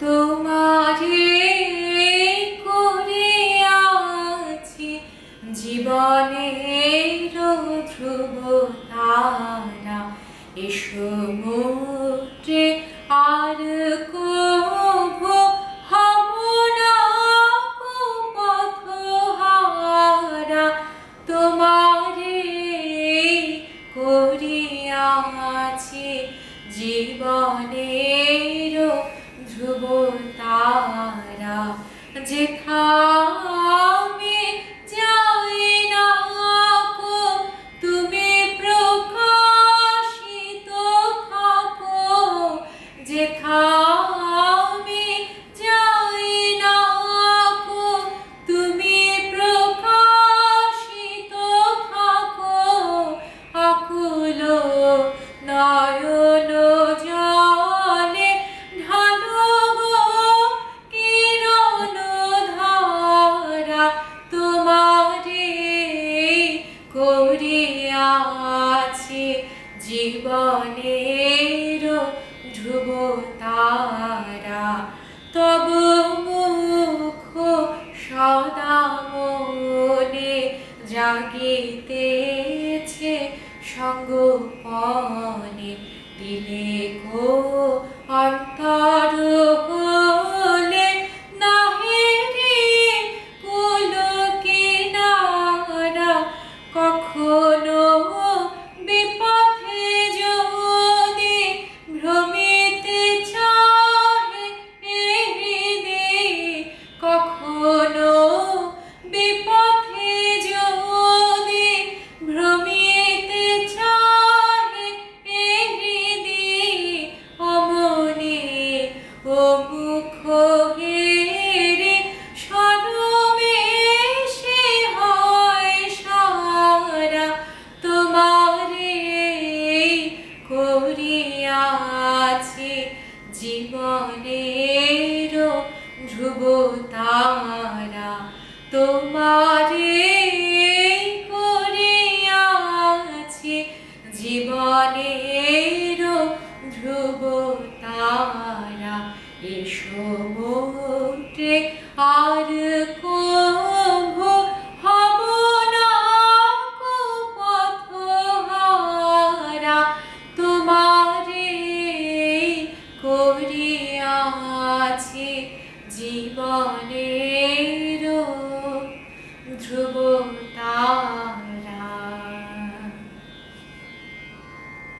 তোমারে করে জীবনের ধ্রুব তারা এ সমুদ্রে আর কভু হব না তোমারে করিয়াছি জীবনের ধ্রুব তারা যেথা করিয়াছি জীবনের ধ্রুব তারা তব মুখ সদা মনে জাগিতেছে সঙ্গপনে। দিলে গো অন্তর মুখ হেরে সরমে সে হয় সারা। তোমারে করিয়াছি জীবনের ধ্রুব তারা। তোমারে সমুদ্রে আর কভ হব না পথহারা তোমারে করিয়াছি জীবনের ধ্রুবতা।